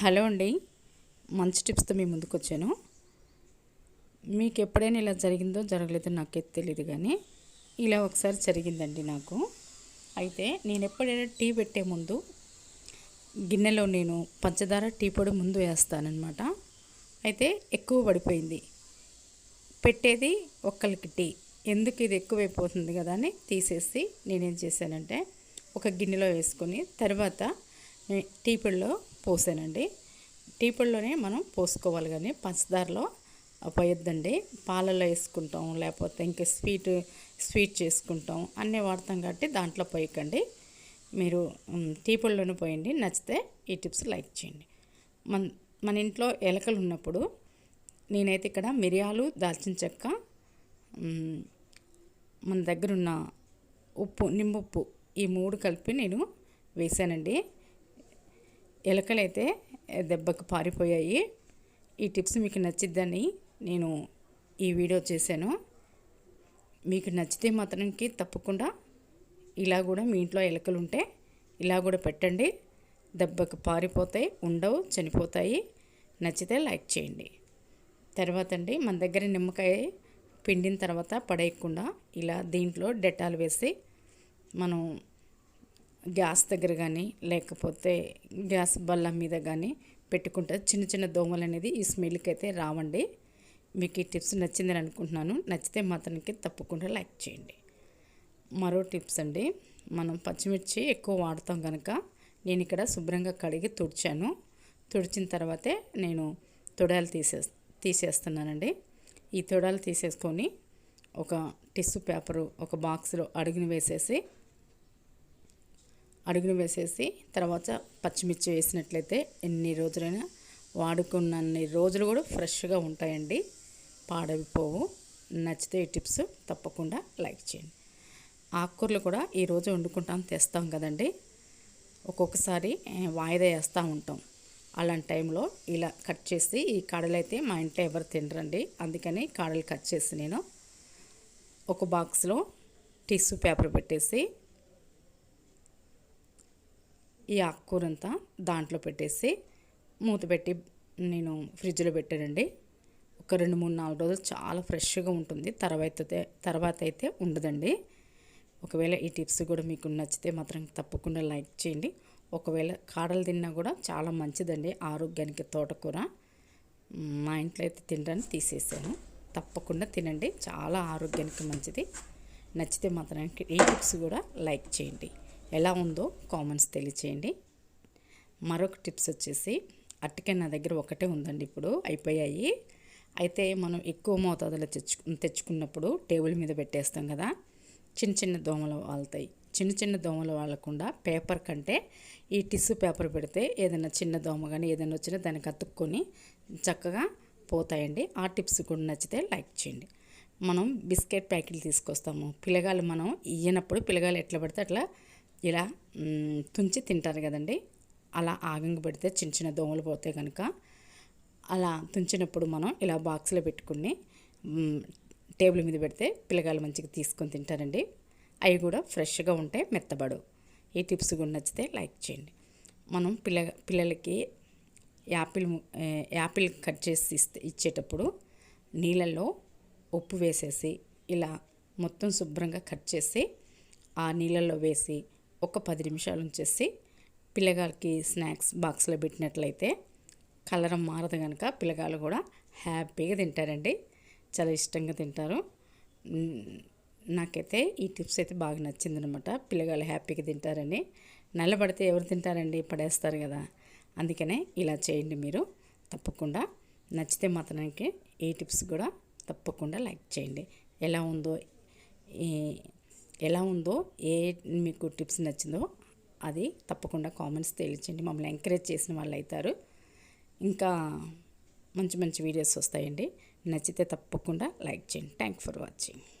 Hello అండి. మంచి టిప్స్తో మీ ముందుకు వచ్చాను మీకు ఎప్పుడైనా ఇలా జరిగిందో జరగలేదో నాకైతే తెలియదు కానీ ఇలా ఒకసారి జరిగిందండి నాకు. అయితే నేను ఎప్పుడైనా టీ పెట్టే ముందు గిన్నెలో నేను పంచదార టీ పొడి ముందు వేస్తానన్నమాట. అయితే ఎక్కువ పడిపోయింది. పెట్టేది ఒక్కరికి టీ. ఎందుకు ఇది ఎక్కువైపోతుంది కదా అని తీసేసి నేనేం చేశానంటే ఒక గిన్నెలో వేసుకొని తర్వాత టీ పొడిలో పోసానండి. టీ పొడిలోనే మనం పోసుకోవాలి కానీ పంచదారలో పోయొద్దండి. పాలలో వేసుకుంటాం లేకపోతే ఇంకా స్వీట్ స్వీట్ చేసుకుంటాం అన్నీ వాడతాం కాబట్టి దాంట్లో పోయకండి. మీరు టీ పొడిలోనే పోయండి. నచ్చితే ఈ టిప్స్ లైక్ చేయండి. మన మన ఇంట్లో ఎలకలు ఉన్నప్పుడు నేనైతే ఇక్కడ మిరియాలు దాల్చిన చెక్క మన దగ్గరున్న ఉప్పు నిమ్ముప్పు ఈ మూడు కలిపి నేను వేసానండి. ఎలకలైతే దెబ్బకు పారిపోయాయి. ఈ టిప్స్ మీకు నచ్చిద్దని నేను ఈ వీడియో చేశాను. మీకు నచ్చితే మాత్రానికి తప్పకుండా ఇలా కూడా మీ ఇంట్లో ఎలకలు ఉంటే ఇలా కూడా పెట్టండి. దెబ్బకు పారిపోతాయి ఉండవు చనిపోతాయి. నచ్చితే లైక్ చేయండి. తర్వాత అండి మన దగ్గర నిమ్మకాయ పిండిన తర్వాత పడేయకుండా ఇలా దీంట్లో డెటాల్ వేసి మనం గ్యాస్ దగ్గర కానీ లేకపోతే గ్యాస్ బల్ల మీద కానీ పెట్టుకుంటే చిన్న చిన్న దోమలు అనేది ఈ స్మెల్కి అయితే రావండి. మీకు ఈ టిప్స్ నచ్చిందని అనుకుంటున్నాను. నచ్చితే మాత్రానికి తప్పకుండా లైక్ చేయండి. మరో టిప్స్ అండి. మనం పచ్చిమిర్చి ఎక్కువ వాడతాం కనుక నేను ఇక్కడ శుభ్రంగా కడిగి తుడిచాను. తుడిచిన తర్వాతే నేను తొడాలు తీసే తీసేస్తున్నానండి. ఈ తొడాలు తీసేసుకొని ఒక టిష్యూ పేపరు ఒక బాక్స్లో అడుగుని వేసేసి అడుగును వేసేసి తర్వాత పచ్చిమిర్చి వేసినట్లయితే ఎన్ని రోజులైనా వాడుకున్నన్ని రోజులు కూడా ఫ్రెష్గా ఉంటాయండి. పాడైపోవు నచ్చితే ఈ టిప్స్ తప్పకుండా లైక్ చేయండి. ఆకుకూరలు కూడా ఈరోజు వండుకుంటాం తెస్తాం కదండి. ఒక్కొక్కసారి వాయిదా వేస్తూ ఉంటాం. అలాంటి టైంలో ఇలా కట్ చేసి ఈ కాడలు అయితే మా ఇంట్లో ఎవరు తినరండి. అందుకని కాడలు కట్ చేసి నేను ఒక బాక్స్లో టిష్యూ పేపర్ పెట్టేసి ఈ ఆకుకూరంతా దాంట్లో పెట్టేసి మూత పెట్టి నేను ఫ్రిడ్జ్లో పెట్టానండి. ఒక రెండు మూడు నాలుగు రోజులు చాలా ఫ్రెష్గా ఉంటుంది. తర్వాత తర్వాత అయితే ఉండదండి. ఒకవేళ ఈ టిప్స్ కూడా మీకు నచ్చితే మాత్రం తప్పకుండా లైక్ చేయండి. ఒకవేళ కాడలు తిన్నా కూడా చాలా మంచిదండి. ఆరోగ్యానికి తోటకూర. మా ఇంట్లో అయితే తినడానికి తీసేసాను. తప్పకుండా తినండి. చాలా ఆరోగ్యానికి మంచిది. నచ్చితే మాత్రానికి ఈ టిప్స్ కూడా లైక్ చేయండి. ఎలా ఉందో కామెంట్స్ తెలియచేయండి. మరొక టిప్స్ వచ్చేసి అట్టికే నా దగ్గర ఒకటే ఉందండి ఇప్పుడు అయిపోయాయి. అయితే మనం ఎక్కువ మోతాదులో తెచ్చు తెచ్చుకున్నప్పుడు టేబుల్ మీద పెట్టేస్తాం కదా చిన్న చిన్న దోమలు వాళ్తాయి. చిన్న చిన్న దోమలు వాలకుండా పేపర్ కంటే ఈ టిష్యూ పేపర్ పెడితే ఏదైనా చిన్న దోమ కానీ ఏదైనా వచ్చినా దానికి అతుక్కొని చక్కగా పోతాయండి. ఆ టిప్స్ కూడా నచ్చితే లైక్ చేయండి. మనం బిస్కెట్ ప్యాకెట్లు తీసుకొస్తాము. పిల్లగాలు మనం ఇయ్యనప్పుడు పిల్లగాలు ఎట్లా పడితే అట్లా ఇలా తుంచి తింటారు కదండి. అలా ఆగంగా పెడితే చిన్న చిన్న దోమలు పోతే కనుక అలా తుంచినప్పుడు మనం ఇలా బాక్స్లో పెట్టుకుని టేబుల్ మీద పెడితే పిల్లగాళ్ళు మంచిగా తీసుకొని తింటారండి. అవి కూడా ఫ్రెష్గా ఉంటే మెత్తబడు ఈ టిప్స్ కూడా నచ్చితే లైక్ చేయండి. మనం పిల్ల పిల్లలకి యాపిల్ యాపిల్ కట్ చేసి ఇస్తే ఇచ్చేటప్పుడు నీళ్ళల్లో ఉప్పు వేసేసి ఇలా మొత్తం శుభ్రంగా కట్ చేసి ఆ నీళ్ళల్లో వేసి ఒక పది నిమిషాలు ఉంచేసి పిల్లగాళ్ళకి స్నాక్స్ బాక్స్లో పెట్టినట్లయితే కలరం మారదు కనుక పిల్లగాళ్ళు కూడా హ్యాపీగా తింటారండి. చాలా ఇష్టంగా తింటారు. నాకైతే ఈ టిప్స్ అయితే బాగా నచ్చిందనమాట. పిల్లగాళ్ళు హ్యాపీగా తింటారని. నల్లబడితే ఎవరు తింటారండి? పడేస్తారు కదా. అందుకనే ఇలా చేయండి మీరు. తప్పకుండా. నచ్చితే మాత్రానికి ఈ టిప్స్ కూడా తప్పకుండా లైక్ చేయండి. ఎలా ఉందో ఎలా ఉందో ఏ మీకు టిప్స్ నచ్చిందో అది తప్పకుండా కామెంట్స్ తెలియచండి మమ్మల్ని ఎంకరేజ్ చేసిన వాళ్ళు అవుతారు. ఇంకా మంచి మంచి వీడియోస్ వస్తాయండి. నచ్చితే తప్పకుండా లైక్ చేయండి. Thank for watching.